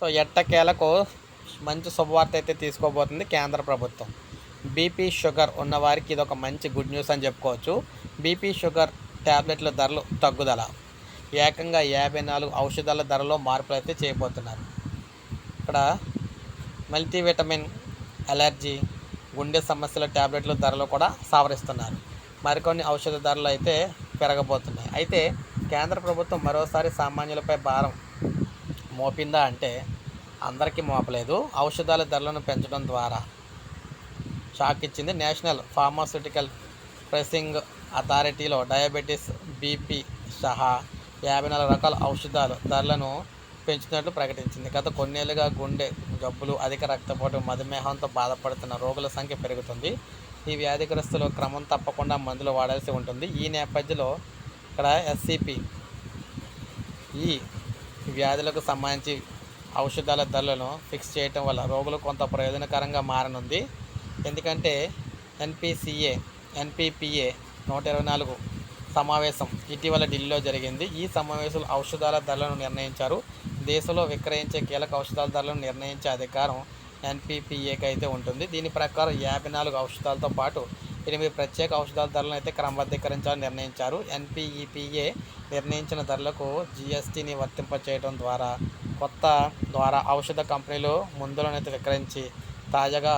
So ఎట్టకేలకు మంచి శుభవార్త అయితే తీసుకోబోతుంది కేంద్ర ప్రభుత్వం. బీపీ షుగర్ ఉన్నవారికి ఇది ఒక మంచి గుడ్ న్యూస్ అని చెప్పుకోవచ్చు. బీపీ షుగర్ ట్యాబ్లెట్ల ధరలు తగ్గుదల. ఏకంగా యాభై నాలుగు ఔషధాల ధరలో మార్పులు అయితే చేయబోతున్నారు. ఇక్కడ మల్టీవిటమిన్ అలర్జీ గుండె సమస్యల ట్యాబ్లెట్ల ధరలు కూడా సవరిస్తున్నారు. మరికొన్ని ఔషధ ధరలు అయితే పెరగబోతున్నాయి. అయితే కేంద్ర ప్రభుత్వం మరోసారి సామాన్యులపై భారం మోపిందా అంటే అందరికీ మోపలేదు. ఔషధాల ధరలను పెంచడం ద్వారా షాక్ ఇచ్చింది నేషనల్ ఫార్మాస్యూటికల్ ప్రెసింగ్ అథారిటీలో డయాబెటీస్ బీపీ సహా యాభై నాలుగు రకాల ఔషధాలు ధరలను పెంచినట్లు ప్రకటించింది. గత కొన్నేళ్ళుగా గుండె జబ్బులు అధిక రక్తపోటు మధుమేహంతో బాధపడుతున్న రోగుల సంఖ్య పెరుగుతుంది. ఈ వ్యాధిగ్రస్తులు క్రమం తప్పకుండా మందులు వాడాల్సి ఉంటుంది. ఈ నేపథ్యంలో ఇక్కడ ఎస్సిపి ఈ వ్యాధులకు సంబంధించి ఔషధాల ధరలను ఫిక్స్ చేయటం వల్ల రోగులు కొంత ప్రయోజనకరంగా మారనుంది. ఎందుకంటే ఎన్పిసిఏ ఎన్పిపిఏ నూట ఇరవై నాలుగు సమావేశం ఇటీవల ఢిల్లీలో జరిగింది. ఈ సమావేశంలో ఔషధాల ధరలను నిర్ణయించారు. దేశంలో విక్రయించే కీలక ఔషధాల ధరలను నిర్ణయించే అధికారం ఎన్పిపిఏకి అయితే ఉంటుంది. దీని ప్రకారం యాభై నాలుగు ఔషధాలతో పాటు ఎనిమిది ప్రత్యేక ఔషధాల ధరలను అయితే క్రమబద్ధీకరించాలని నిర్ణయించారు. ఎన్పిఈపిఏ నిర్ణయించిన ధరలకు జిఎస్టీని వర్తింపచేయడం ద్వారా కొత్త ద్వారా ఔషధ కంపెనీలు మందులను అయితే విక్రయించి తాజాగా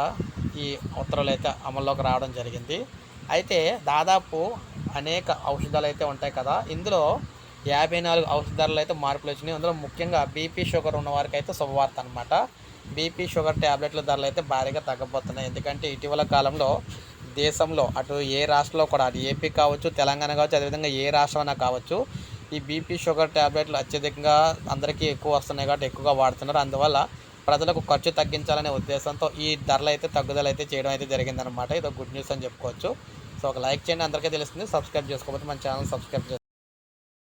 ఈ ఉత్తర్వులు అయితే అమల్లోకి రావడం జరిగింది. అయితే దాదాపు అనేక ఔషధాలు అయితే ఉంటాయి కదా ఇందులో యాభై నాలుగు ఔషధాలు అయితే మార్పులు వచ్చినాయి. అందులో ముఖ్యంగా బీపీ షుగర్ ఉన్న వారికి అయితే శుభవార్త అనమాట బీపీ షుగర్ ట్యాబ్లెట్ల ధరలు అయితే భారీగా తగ్గబోతున్నాయి. ఎందుకంటే ఇటీవల కాలంలో దేశంలో అటు ఏ రాష్ట్రంలో కూడా అటు ఏపీ కావచ్చు తెలంగాణ కావచ్చు అదేవిధంగా ఏ రాష్ట్రం అయినా కావచ్చు ఈ బీపీ షుగర్ ట్యాబ్లెట్లు అత్యధికంగా అందరికీ ఎక్కువ వస్తున్నాయి కాబట్టి ఎక్కువగా వాడుతున్నారు. అందువల్ల ప్రజలకు ఖర్చు తగ్గించాలనే ఉద్దేశంతో ఈ ధరలు అయితే తగ్గుదల అయితే చేయడం అయితే జరిగిందనమాట ఇది గుడ్ న్యూస్ అని చెప్పుకోవచ్చు. సో ఒక లైక్ చేయండి. అందరికీ తెలుస్తుంది. సబ్స్క్రైబ్ చేసుకోకపోతే మన ఛానల్ సబ్స్క్రైబ్ చేసుకోండి